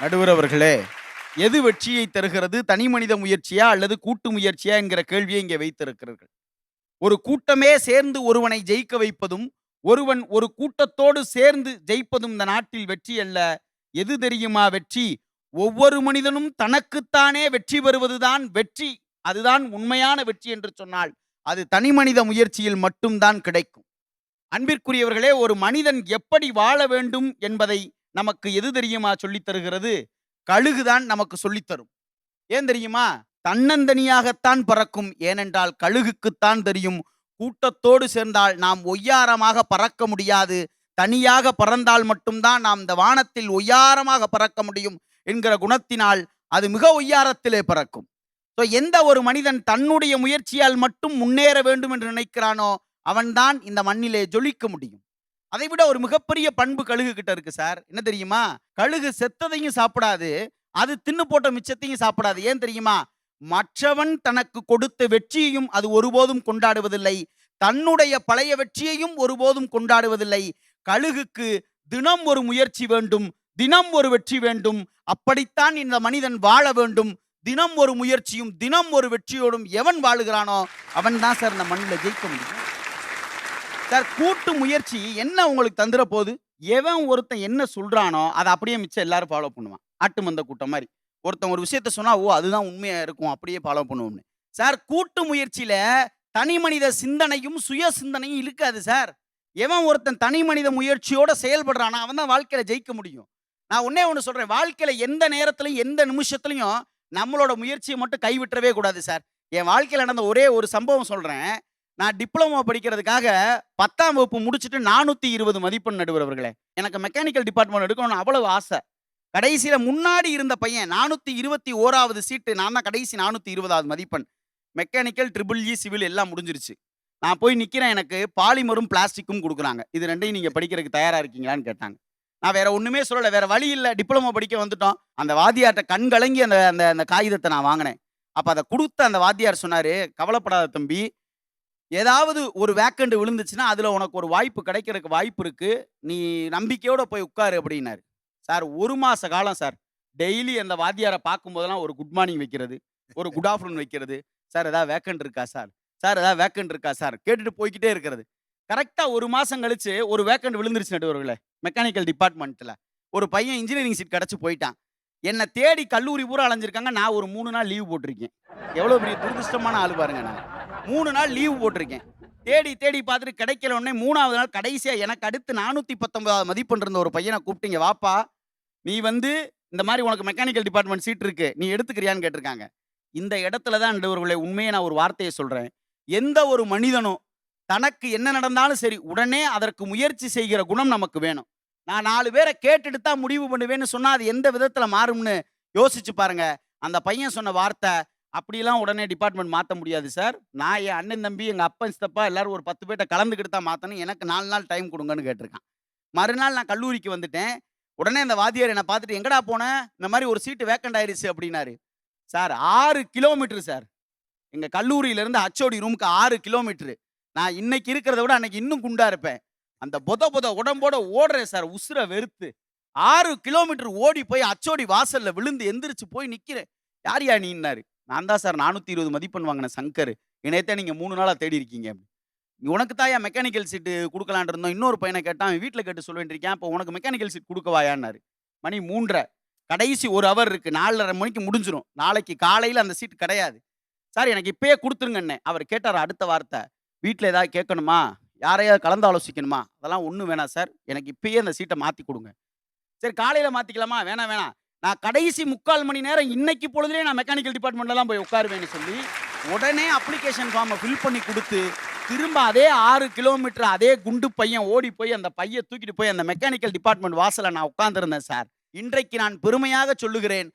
நடுவர் அவர்களே எது வெற்றியை தருகிறது? தனி மனித முயற்சியா அல்லது கூட்டு முயற்சியா என்கிற கேள்வியை இங்கே வைத்திருக்கிறார்கள். ஒரு கூட்டமே சேர்ந்து ஒருவனை ஜெயிக்க வைப்பதும் ஒருவன் ஒரு கூட்டத்தோடு சேர்ந்து ஜெயிப்பதும் இந்த நாட்டில் வெற்றி அல்ல. எது தெரியுமா வெற்றி? ஒவ்வொரு மனிதனும் தனக்குத்தானே வெற்றி பெறுவதுதான் வெற்றி. அதுதான் உண்மையான வெற்றி என்று சொன்னால் அது தனி மனித முயற்சியில் மட்டும்தான் கிடைக்கும். அன்பிற்குரியவர்களே ஒரு மனிதன் எப்படி வாழ வேண்டும் என்பதை நமக்கு எது தெரியுமா சொல்லித் தருகிறது? கழுகுதான் நமக்கு சொல்லித் தரும். ஏன் தெரியுமா? தன்னந்தனியாகத்தான் பறக்கும். ஏனென்றால் கழுகுக்குத்தான் தெரியும். கூட்டத்தோடு சேர்ந்தால் நாம் ஒய்யாரமாக பறக்க முடியாது. தனியாக பறந்தால் மட்டும்தான் நாம் இந்த வானத்தில் ஒய்யாரமாக பறக்க முடியும் என்கிற குணத்தினால் அது மிக ஒய்யாரத்திலே பறக்கும். ஸோ எந்த ஒரு மனிதன் தன்னுடைய முயற்சியால் மட்டும் முன்னேற வேண்டும் என்று நினைக்கிறானோ அவன்தான் இந்த மண்ணிலே ஜொலிக்க முடியும். அதை விட ஒரு மிகப்பெரிய பண்பு கழுகு கிட்ட இருக்கு சார். என்ன தெரியுமா? கழுகு செத்ததையும் சாப்பிடாது அது தின்னு போட்ட மிச்சத்தையும் சாப்பிடாது. ஏன் தெரியுமா? மற்றவன் தனக்கு கொடுத்த வெற்றியையும் அது ஒருபோதும் கொண்டாடுவதில்லை. தன்னுடைய பழைய வெற்றியையும் ஒருபோதும் கொண்டாடுவதில்லை. கழுகுக்கு தினம் ஒரு முயற்சி வேண்டும் தினம் ஒரு வெற்றி வேண்டும். அப்படித்தான் இந்த மனிதன் வாழ வேண்டும். தினம் ஒரு முயற்சியும் தினம் ஒரு வெற்றியோடும் எவன் வாழுகிறானோ அவன் தான் சார் இந்த மண்ணில் ஜெயிக்க முடியும். சார் கூட்டு முயற்சி என்ன உங்களுக்கு தந்துட போகுது எவன் ஒருத்தன் என்ன சொல்றானோ அதை அப்படியே மிச்சம் எல்லாரும் ஃபாலோ பண்ணுவான். ஆட்டு மந்த கூட்டம் மாதிரி. ஒருத்தன் ஒரு விஷயத்த சொன்னா ஓ அதுதான் உண்மையா இருக்கும் அப்படியே ஃபாலோ பண்ணுவோம்னு. சார் கூட்டு முயற்சியில தனி மனித சிந்தனையும் சுய சிந்தனையும் இருக்காது சார். எவன் ஒருத்தன் தனி மனித முயற்சியோட செயல்படுறானா அவன் தான் வாழ்க்கையில ஜெயிக்க முடியும். நான் ஒன்னே ஒன்று சொல்றேன். வாழ்க்கையில எந்த நேரத்திலையும் எந்த நிமிஷத்துலையும் நம்மளோட முயற்சியை மட்டும் கைவிட்டுறவே கூடாது சார். என் வாழ்க்கையில் நடந்த ஒரே ஒரு சம்பவம் சொல்றேன். நான் டிப்ளமோ படிக்கிறதுக்காக பத்தாம் வகுப்பு முடிச்சுட்டு நானூற்றி இருபது மதிப்பெண் நடுவர் அவர்களே எனக்கு மெக்கானிக்கல் டிபார்ட்மெண்ட் எடுக்கணும்னு அவ்வளவு ஆசை. கடைசியில் முன்னாடி இருந்த பையன் நானூற்றி இருபத்தி ஓராவது சீட்டு நான் தான் கடைசி நானூற்றி இருபதாவது மதிப்பெண். மெக்கானிக்கல் ட்ரிபிள் இ சிவில் எல்லாம் முடிஞ்சிருச்சு. நான் போய் நிற்கிறேன் எனக்கு பாலிமரும் பிளாஸ்டிக்கும் கொடுக்குறாங்க. இது ரெண்டையும் நீங்கள் படிக்கிறதுக்கு தயாராக இருக்கீங்களான்னு கேட்டாங்க. நான் வேற ஒன்றுமே சொல்லலை. வேற வழி இல்லை. டிப்ளமோ படிக்க வந்துட்டோம். அந்த வாத்தியார்ட்ட கண் கலங்கி அந்த அந்த அந்த காகிதத்தை நான் வாங்கினேன். அப்போ அதை கொடுத்த அந்த வாத்தியார் சொன்னார் கவலைப்படாத தம்பி ஏதாவது ஒரு வேக்கண்ட் விழுந்துச்சுன்னா அதில் உனக்கு ஒரு வாய்ப்பு கிடைக்கிறதுக்கு வாய்ப்பு இருக்குது நீ நம்பிக்கையோட போய் உட்காரு அப்படின்னாரு. சார் ஒரு மாத காலம் சார். டெய்லி அந்த வாத்தியாரை பார்க்கும்போதெல்லாம் ஒரு குட் மார்னிங் வைக்கிறது ஒரு குட் ஆஃப்டர்நூன் வைக்கிறது. சார் ஏதாவது வேக்கண்ட் இருக்கா சார்? சார் ஏதாவது வேக்கண்ட் இருக்கா சார்? கேட்டுட்டு போய்க்கிட்டே இருக்கிறது. கரெக்டாக ஒரு மாதம் கழிச்சு ஒரு வேக்கண்ட் விழுந்துருச்சு நடுவர்களே மெக்கானிக்கல் டிபார்ட்மெண்ட்டில் ஒரு பையன் இன்ஜினியரிங் சீட் கிடச்சி போயிட்டான். என்னை தேடி கல்லூரி பூரா அலைஞ்சிருக்காங்க. நான் ஒரு மூணு நாள் லீவ் போட்டிருக்கேன். எவ்வளோ பெரிய துரதிருஷ்டமான ஆள் பாருங்க நான். மூணு நாள் லீவு போட்டிருக்கேன். தேடி தேடி பார்த்துட்டு கிடைக்கல உடனே மூணாவது நாள் கடைசியாக எனக்கு அடுத்து நானூற்றி பத்தொன்பதாவது மதிப்பெண் இருந்த ஒரு பையனை கூப்பிட்டீங்க. வாப்பா நீ வந்து இந்த மாதிரி உனக்கு மெக்கானிக்கல் டிபார்ட்மெண்ட் சீட் இருக்கு. நீ எடுத்துக்கிறியான்னு கேட்டிருக்காங்க. இந்த இடத்துல தான் நடுவர்களே உண்மையை நான் ஒரு வார்த்தையை சொல்கிறேன் எந்த ஒரு மனிதனும் தனக்கு என்ன நடந்தாலும் சரி உடனே அதற்கு முயற்சி செய்கிற குணம் நமக்கு வேணும். நான் நாலு பேரை கேட்டுட்டு தான் முடிவு பண்ணுவேன்னு சொன்னால் அது எந்த விதத்தில் மாறும்னு யோசிச்சு பாருங்க. அந்த பையன் சொன்ன வார்த்தை அப்படிலாம் உடனே டிபார்ட்மெண்ட் மாற்ற முடியாது சார் நான் என் அண்ணன் தம்பி எங்கள் அப்பன் சித்தப்பா எல்லாரும் ஒரு பத்து பேர்ட்ட கலந்துக்கிட்டு தான் மாற்றணும் எனக்கு நாலு நாள் டைம் கொடுங்கன்னு கேட்டிருக்கான். மறுநாள் நான் கல்லூரிக்கு வந்துட்டேன். உடனே அந்த வாத்தியார் என்னை பார்த்துட்டு எங்கடா போனேன் இந்த மாதிரி ஒரு சீட்டு வேக்கண்ட் ஆயிருச்சு அப்படின்னாரு. சார் ஆறு கிலோமீட்டர் சார் எங்கள் கல்லூரியிலேருந்து ஹச்ஓடி ரூமுக்கு ஆறு கிலோமீட்டரு நான் இன்னைக்கு இருக்கிறத விட அன்னைக்கு இன்னும் குண்டா இருப்பேன். அந்த பொத பொத உடம்போட ஓடுறேன் சார் உசுர வெறுத்து. ஆறு கிலோமீட்டர் ஓடி போய் அச்சோடி வாசல்ல விழுந்து எந்திரிச்சு போய் நிக்கிறேன். யார் யா நீன்னாரு நான் தான் சார் நானூற்றி இருபது மதிப்பெண் வாங்கின சங்கர். இணையத்தை நீங்கள் மூணு நாளாக தேடி இருக்கீங்க உனக்கு தாயா மெக்கானிக்கல் சீட்டு கொடுக்கலான் இருந்தோம். இன்னொரு பையனை கேட்டான் அவன் வீட்டில் கேட்டு சொல்ல வேண்டியிருக்கேன் இப்போ உனக்கு மெக்கானிக்கல் சீட் கொடுக்கவாயான்னாரு. மணி மூன்றரை. கடைசி ஒரு ஹவர் இருக்குது நாலரை மணிக்கு முடிஞ்சிடும் நாளைக்கு காலையில் அந்த சீட் கிடையாது. சார் எனக்கு இப்பயே கொடுத்துருங்கண்ணே அவர் கேட்டார் அடுத்த வார்த்தை. வீட்டில் ஏதாவது கேட்கணுமா? யாரையாவது கலந்து ஆலோசிக்கணுமா? அதெல்லாம் ஒன்றும் வேணாம் சார். எனக்கு இப்பயே அந்த சீட்டை மாற்றி கொடுங்க. சரி காலையில் மாற்றிக்கலாமா வேணாம் வேணாம். நான் கடைசி முக்கால் மணி நேரம் இன்னைக்கு பொழுதுலேயே நான் மெக்கானிக்கல் டிபார்ட்மெண்ட்லாம் போய் உட்காருவேன்னு சொல்லி உடனே அப்ளிகேஷன் ஃபார்மை ஃபில் பண்ணி கொடுத்து திரும்ப அதே ஆறு கிலோமீட்டர் அதே குண்டு பையன் ஓடி போய் அந்த பையை தூக்கிட்டு போய் அந்த மெக்கானிக்கல் டிபார்ட்மெண்ட் வாசலில் நான் உட்காந்துருந்தேன் சார். இன்றைக்கு நான் பெருமையாக சொல்லுகிறேன்.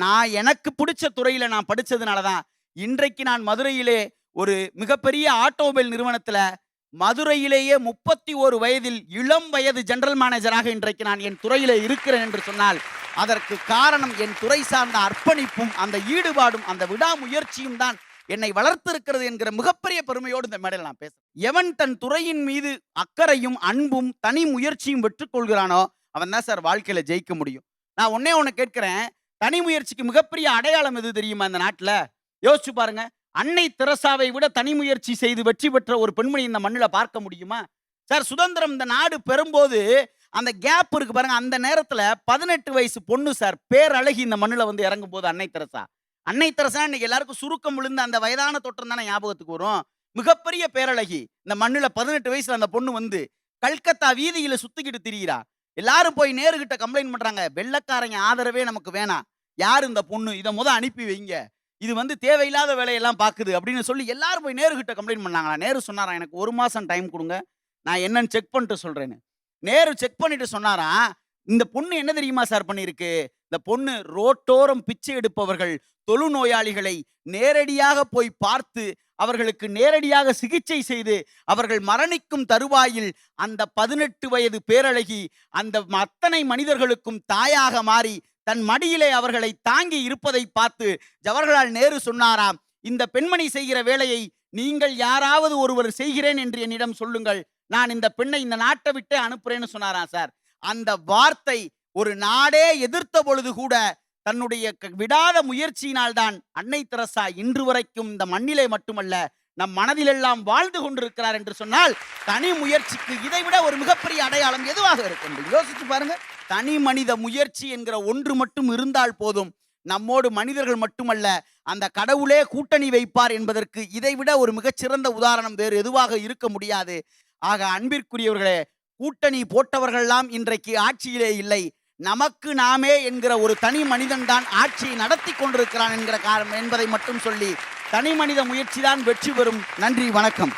நான் எனக்கு பிடிச்ச துறையில் நான் படித்ததுனால தான் இன்றைக்கு நான் மதுரையிலே ஒரு மிகப்பெரிய ஆட்டோமொபைல் நிறுவனத்தில் மதுரையிலேயே முப்பத்தி ஒரு வயதில் இளம் வயது ஜெனரல் மேனேஜராக இன்றைக்கு நான் என் துறையிலே இருக்கிறேன் என்று சொன்னால் அதற்கு காரணம் என் துறை சார்ந்த அர்ப்பணிப்பும் அந்த ஈடுபாடும் அந்த விடாமுயற்சியும் தான் என்னை வளர்த்திருக்கிறது என்கிற மிகப்பெரிய பெருமையோடு இந்த மேடையில் நான் பேசுறேன். எவன் தன் துறையின் மீது அக்கறையும் அன்பும் தனி முயற்சியும் பெற்றுக்கொள்கிறானோ அவன் தான் சார் வாழ்க்கையில ஜெயிக்க முடியும். நான் உன்னே ஒன்று கேட்கிறேன். தனி முயற்சிக்கு மிகப்பெரிய அடையாளம் எது தெரியுமா இந்த நாட்டுல? யோசிச்சு பாருங்க. அன்னை தெரசாவை விட தனி முயற்சி செய்து வெற்றி பெற்ற ஒரு பெண்மணி இந்த மண்ணுல பார்க்க முடியுமா? சார் சுதந்திரம் இந்த நாடு பெறும்போது அந்த கேப் இருக்கு பாருங்க. அந்த நேரத்துல பதினெட்டு வயசு பொண்ணு சார் பேரழகி இந்த மண்ணுல வந்து இறங்கும் போது அன்னை தெரசா. அன்னை தெரசா இன்னைக்கு எல்லாருக்கும் சுருக்கம் விழுந்து அந்த வயதான தோற்றம் தானே ஞாபகத்துக்கு வரும். மிகப்பெரிய பேரழகி இந்த மண்ணுல பதினெட்டு வயசுல அந்த பொண்ணு வந்து கல்கத்தா வீதியில சுத்திக்கிட்டு திரியிறா. எல்லாரும் போய் நேருகிட்ட கம்ப்ளைண்ட் பண்றாங்க. வெள்ளக்காரங்க ஆதரவே நமக்கு வேணாம். யார் இந்த பொண்ணு? இதை முத அனுப்பி வைங்க. இது வந்து தேவையில்லாத வேலையெல்லாம் பாக்குது அப்படின்னு சொல்லி எல்லாரும் போய் நேருகிட்ட கம்ப்ளைண்ட் பண்ணாங்களா? நேரு சொன்னாரா எனக்கு ஒரு மாசம் டைம் கொடுங்க. நான் என்னன்னு செக் பண்ணிட்டு சொல்றேன்னு. நேரு செக் பண்ணிட்டு சொன்னாராம் இந்த பொண்ணு என்ன தெரியுமா சார் பண்ணியிருக்கு? இந்த பொண்ணு ரோட்டோரம் பிச்சை எடுப்பவர்கள் தொழுநோயாளிகளை நேரடியாக போய் பார்த்து அவர்களுக்கு நேரடியாக சிகிச்சை செய்து அவர்கள் மரணிக்கும் தருவாயில் அந்த பதினெட்டு வயது பேரழகி அந்த அத்தனை மனிதர்களுக்கும் தாயாக மாறி தன் மடியிலே அவர்களை தாங்கி இருப்பதை பார்த்து ஜவஹர்லால் நேரு சொன்னாராம் இந்த பெண்மணி செய்கிற வேலையை நீங்கள் யாராவது ஒருவர் செய்கிறேன் என்று என்னிடம் சொல்லுங்கள். நான் இந்த பெண்ணை இந்த நாட்டை விட்டு அனுப்புறேன்னு சொன்னாராம் சார். அந்த வார்த்தை ஒரு நாடே எதிர்த்த பொழுது கூட தன்னுடைய க- விடாத முயற்சியினால் தான் அன்னை தெரசா இன்று வரைக்கும் இந்த மண்ணிலே மட்டுமல்ல நம் மனதிலெல்லாம் வாழ்ந்து கொண்டிருக்கிறார் என்று சொன்னால் தனி முயற்சிக்கு இதைவிட ஒரு மிகப்பெரிய அடையாளம் எதுவாக இருக்கும் யோசிச்சு பாருங்க. தனி மனித முயற்சி என்கிற ஒன்று மட்டும் இருந்தால் போதும். நம்மோடு மனிதர்கள் மட்டுமல்ல அந்த கடவுளே கூட்டணி வைப்பார் என்பதற்கு இதைவிட ஒரு மிகச்சிறந்த உதாரணம் வேறு எதுவாக இருக்க முடியாது. ஆக அன்பிற்குரியவர்களே கூட்டணி போட்டவர்கள்லாம் இன்றைக்கு ஆட்சியிலே இல்லை. நமக்கு நாமே என்கிற ஒரு தனி மனிதன் தான் ஆட்சியை நடத்தி கொண்டிருக்கிறான் என்கிற காரணம் என்பதை மட்டும் சொல்லி தனி மனித முயற்சி தான் வெற்றி பெறும். நன்றி வணக்கம்.